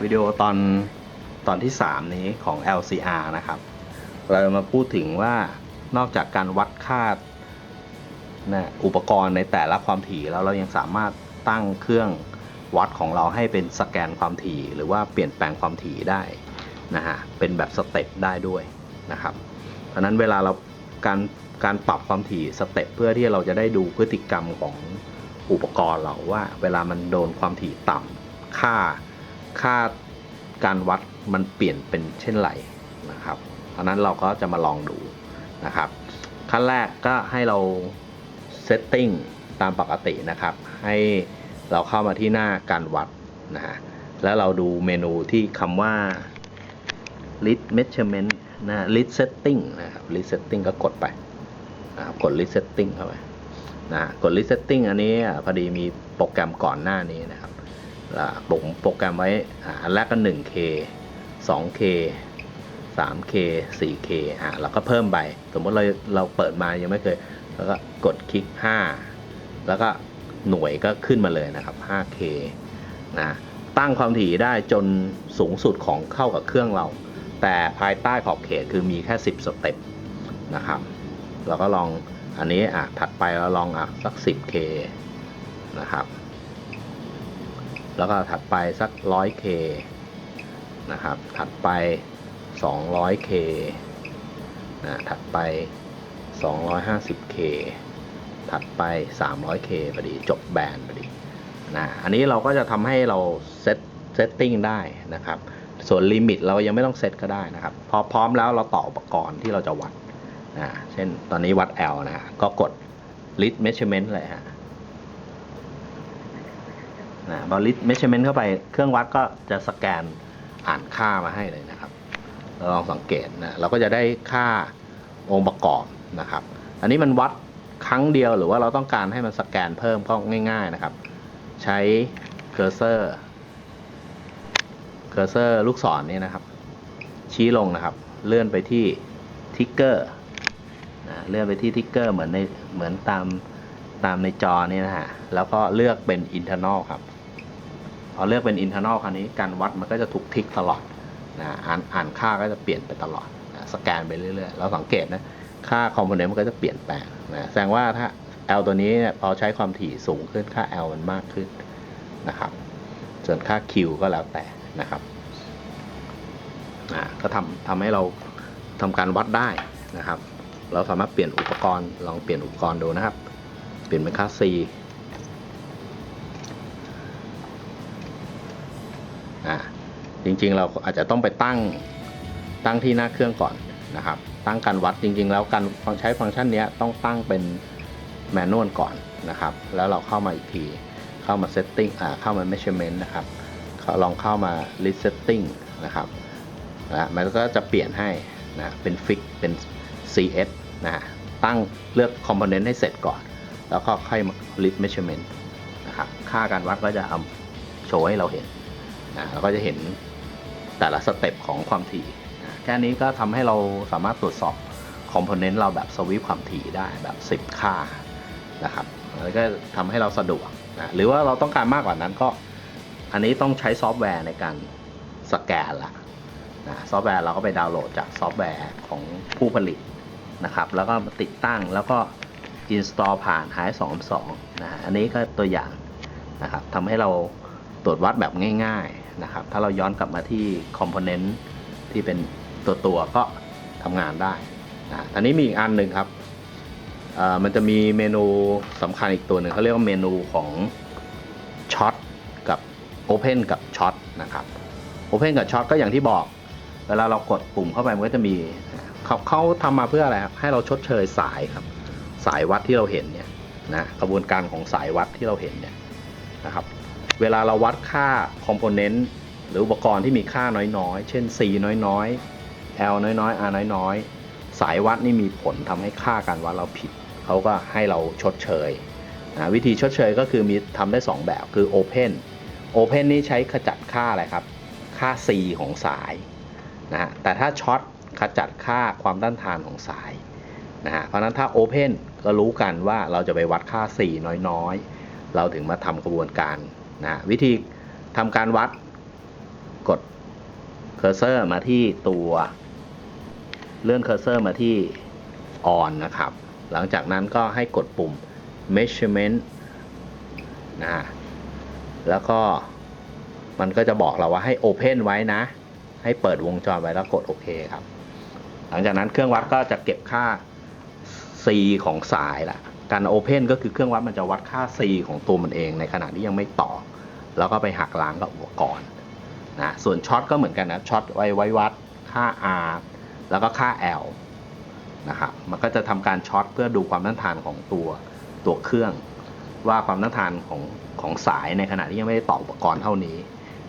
วิดีโอตอนตอนที่ 3 นี้ของ LCR นะครับ เราจะมาพูดถึงว่านอกจากการวัดค่านะอุปกรณ์ในแต่ละความถี่แล้วเรายังสามารถตั้งเครื่องวัดของเราให้เป็นสแกนความถี่ หรือว่าเปลี่ยนแปลงความถี่ได้นะฮะเป็นแบบสเต็ปได้ด้วยนะครับเพราะฉะนั้นเวลาเราการการปรับความถี่สเต็ปเพื่อที่เราจะได้ดูพฤติกรรมของอุปกรณ์เราว่า เวลามันโดนความถี่ต่ำค่า ค่าการวัดมันเปลี่ยนเป็นเช่นไรนะครับเพราะนั้นเราก็จะมาลองดูนะครับ ขั้นแรกก็ให้เราเซตติ้งตามปกตินะครับ ให้เราเข้ามาที่หน้าการวัดนะฮะแล้วเราดูเมนูที่คำว่า list measurement นะ list setting นะครับ list setting ก็กดไปนะครับกด list setting เข้าไปนะกด list setting อันนี้พอดีมีโปรแกรมก่อนหน้านี้นะครับ ผมโปรแกรมไว้อ่าอันแรกก็ 1K 2K 3K 4K อะเราก็เพิ่มไป สมมติเราเราเปิดมายังไม่เคย แล้วก็กดคลิก 5 แล้วก็หน่วยก็ขึ้นมาเลยนะครับ 5K นะตั้งความถี่ได้จนสูงสุดของเข้ากับเครื่องเรา แต่ภายใต้ขอบเขตคือมีแค่ 10 สเต็ปนะครับ เราก็ลองอันนี้อะถัดไปเราลองอะสัก 10K นะครับ แล้วก็ถัดไปสัก 100K นะครับ ถัดไป 200K นะถัดไป 250K ถัดไป 300K พอดี จบแบนพอดีนะอันนี้เราก็จะทำให้เราเซตเซตติ้งได้นะครับ ส่วนลิมิตเรายังไม่ต้องเซตก็ได้นะครับ พอพร้อมแล้วเราต่ออุปกรณ์ที่เราจะวัดนะเช่นตอนนี้วัด L นะฮะก็กด list measurement เลยฮะ นะพอ list measurement เข้าไปเครื่องวัดก็จะสแกนอ่านค่ามาให้เลยนะครับเราลองสังเกตนะเราก็จะได้ค่าองค์ประกอบนะครับ อันนี้มันวัดครั้งเดียวหรือว่าเราต้องการให้มันสแกนเพิ่มก็ง่าย ๆนะครับ ใช้เคอร์เซอร์เคอร์เซอร์ลูกศรนี่นะครับ ชี้ลงนะครับ เลื่อนไปที่ทิกเกอร์นะเลื่อนไปที่ทิกเกอร์เหมือนในเหมือนตามตามในจอนี่นะฮะแล้วก็เลือกเป็น internal ครับ พอเลือกเป็น internal คราวนี้การวัดมันก็จะถูกทิกตลอดนะอ่านอ่านค่าก็จะเปลี่ยนไปตลอดนะสแกนไปเรื่อยๆเราสังเกตนะค่าคอมโพเนนต์มันก็จะเปลี่ยนแปลงนะแสดงว่าถ้า L ตัวนี้เนี่ยพอใช้ความถี่สูงขึ้นค่า L มันมากขึ้นนะครับส่วนค่า Q ก็แล้วแต่นะครับนะก็ทำทำให้เราทำการวัดได้นะครับ เราสามารถเปลี่ยนอุปกรณ์ลองเปลี่ยนอุปกรณ์ดูนะครับ เปลี่ยนเป็นค่า C อ่าจริงๆเราอาจจะต้องไปตั้งตั้งที่หน้าเครื่องก่อนนะครับ ตั้งการวัดจริงๆ แล้วการฟังใช้ฟังก์ชันนี้ต้องตั้งเป็นแมนนวลก่อนนะครับ แล้วเราเข้ามาอีกที เข้ามา setting อ่าเข้ามา measurement นะครับลองเข้ามา list setting นะครับนะมันก็จะเปลี่ยนให้นะเป็น fix เป็น cs นะฮะตั้งเลือก component ให้เสร็จก่อน แล้วก็ค่อยมา list measurement นะครับ ค่าการวัดก็จะเอาโชว์ให้เราเห็น เราก็จะเห็นแต่ละสเต็ปของความถี่แค่นี้ก็ทำให้เราสามารถตรวจสอบคอมโพเนนต์เราแบบสวิปความถี่ได้แบบ 10 ค่านะครับแล้วก็ทำให้เราสะดวกนะหรือว่าเราต้องการมากกว่านั้นก็ อันนี้ต้องใช้ซอฟต์แวร์ในการสแกนละนะซอฟต์แวร์เราก็ไปดาวน์โหลดจากซอฟต์แวร์ของผู้ผลิตนะครับ แล้วก็ติดตั้งแล้วก็ install ผ่านหาย2นะฮะอันนี้ก็ตัวอย่างนะครับทำให้เรา ตรวจวัดแบบง่ายๆนะครับ ถ้าเราย้อนกลับมาที่คอมโพเนนต์ที่เป็นตัวตัวๆก็ทำงานได้นะอันนี้มีอีกอันหนึ่งครับมันจะมีเมนูสำคัญอีกตัวหนึ่งเขาเรียกว่าเมนูของช็อตกับ Open กับช็อตนะครับ Open กับช็อตก็อย่างที่บอก เวลาเรากดปุ่มเข้าไปมันก็จะมีเขาเขาทำมาเพื่ออะไรครับให้เราชดเชยสายครับ สายวัดที่เราเห็นเนี่ยนะกระบวนการของสายวัดที่เราเห็นเนี่ยนะครับ เวลาเราวัดค่าคอมโพเนนต์หรืออุปกรณ์ที่มีค่าน้อยๆ เช่น C น้อยๆ L น้อยๆ R น้อยๆ สายวัดนี่มีผลทำให้ค่าการวัดเราผิด เขาก็ให้เราชดเชยนะวิธีชดเชยก็คือมีทำได้ 2 แบบคือ Open Open นี่ใช้ขจัดค่าอะไรครับ ค่า C ของสายนะฮะแต่ถ้าช็อตขจัดค่าความต้านทานของสายนะฮะเพราะฉะนั้นถ้า Open ก็รู้กันว่าเราจะไปวัดค่า C น้อยๆ เราถึงมาทำกระบวนการ นะวิธีทำการวัดกดเคอร์เซอร์มาที่ตัวเลื่อนเคอร์เซอร์มาที่ on นะครับ หลังจากนั้นก็ให้กดปุ่ม measurement นะแล้วก็มันก็จะบอกเราว่าให้ open ไว้นะ ให้เปิดวงจรไว้แล้วกดโอเคครับ หลังจากนั้นเครื่องวัดก็จะเก็บค่า C ของสายละการ Open ก็คือเครื่องวัดมันจะวัดค่า C ของตัวมันเองในขณะที่ยังไม่ต่อ แล้วก็ไปหักล้างกับอุปกรณ์นะส่วนช็อตก็เหมือนกันนะช็อตไว้ไว้วัดค่า R แล้วก็ค่า L นะครับมันก็จะทำการช็อตเพื่อดูความต้านทานของตัวตัวเครื่อง ว่าความต้านทานของของสายในขณะที่ยังไม่ได้ต่ออุปกรณ์เท่านี้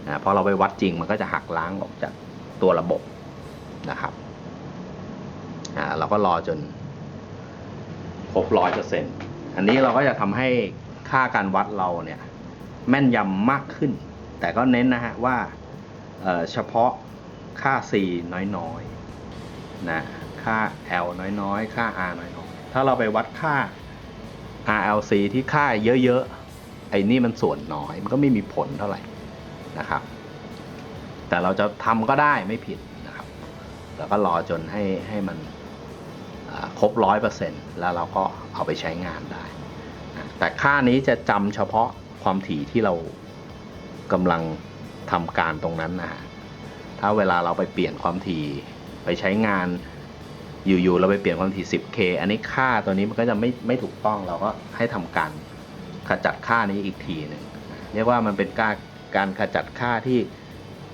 นะพอเราไปวัดจริงมันก็จะหักล้างออกจากตัวระบบนะครับอ่าเราก็รอจนครบร้อยเปอร์เซ็นต์อันนี้เราก็จะทำให้ค่าการวัดเราเนี่ย แม่นยำมากขึ้น แต่ก็เน้นนะฮะว่าเเฉพาะค่า C น้อยๆนะค่า L น้อยๆ ค่า R น้อยๆ ถ้าเราไปวัดค่า RLC ที่ค่าเยอะๆ ไอ้นี่มันส่วนน้อย มันก็ไม่มีผลเท่าไหร่นะครับ แต่เราจะทำก็ได้ไม่ผิดนะครับ แล้วก็รอจนให้ให้มันครบร้อยเปอร์เซ็นต์แล้วเราก็เอาไปใช้งานได้ แต่ค่านี้จะจำเฉพาะ ความถี่ที่เรากำลังทำการตรงนั้นนะฮะถ้าเวลาเราไปเปลี่ยนความถี่ไปใช้งานอยู่ๆเราไปเปลี่ยนความถี่ 10K อันนี้ค่าตัวนี้มันก็จะไม่ไม่ถูกต้องเราก็ให้ทำการขจัดค่านี้อีกทีหนึ่งเรียกว่ามันเป็นการการขจัดค่าที่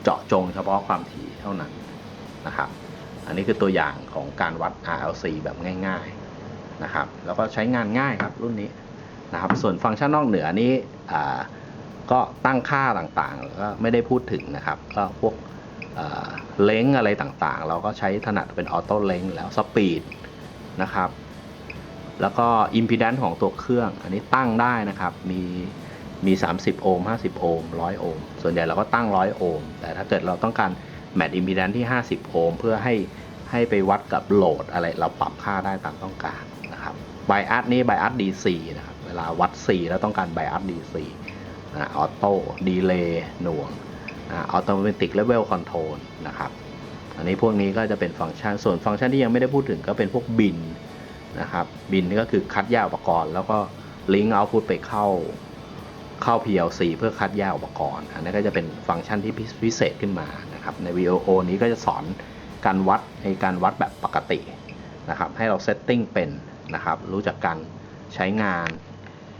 เจาะจงเฉพาะความถี่เท่านั้นนะครับ อันนี้คือตัวอย่างของการวัด RLC แบบง่าย ๆนะครับ แล้วก็ใช้งานง่ายครับรุ่นนี้ นะครับ ส่วนฟังก์ชันนอกเหนือนี้ก็ตั้งค่าต่างๆแล้วก็ไม่ได้พูดถึงนะครับ ก็พวกเล้งอะไรต่างๆ เราก็ใช้ถนัดเป็นออโต้เล้งแล้วสปีดนะครับ แล้วก็อิมพีแดนซ์ของตัวเครื่อง อันนี้ตั้งได้นะครับ มีมี 30 โอห์ม 50 โอห์ม 100 โอห์ม ส่วนใหญ่เราก็ตั้ง 100 โอห์ม แต่ถ้าเกิดเราต้องการแมทอิมพีแดนซ์ที่ 50 โอห์ม เพื่อให้ให้ไปวัดกับโหลดอะไร เราปรับค่าได้ตามต้องการนะครับไบอัสนี่ไบอัส DC นะครับ ลาวัด C แล้วต้องการไบอัส DC นะออโต้ดีเลย์หน่วงออโตเมติกเลเวลคอนโทรลนะครับอันนี้พวกนี้ก็จะเป็นฟังก์ชันส่วนฟังก์ชันที่ยังไม่ได้พูดถึงก็เป็นพวกบินนะครับบินนี่ก็คือคัดแยกอุปกรณ์ แล้วก็ลิงก์เอาพุตไปเข้าเข้า PLC เพื่อคัดแยกอุปกรณ์ อันนี้ก็จะเป็นฟังก์ชันที่พิเศษขึ้นมานะครับใน VOO นี้ก็จะสอนการวัดในการวัดแบบปกตินะครับให้เราเซตติ้งเป็นนะครับรู้จักการใช้งาน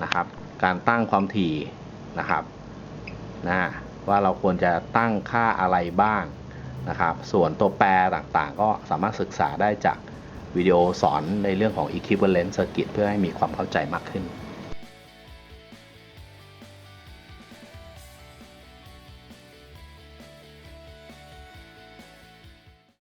นะครับ การตั้งความถี่นะครับนะว่าเราควรจะตั้งค่าอะไรบ้างนะครับ ส่วนตัวแปรต่างๆ ก็สามารถศึกษาได้จากวิดีโอสอนในเรื่องของ equivalent circuit เพื่อให้มีความเข้าใจมากขึ้น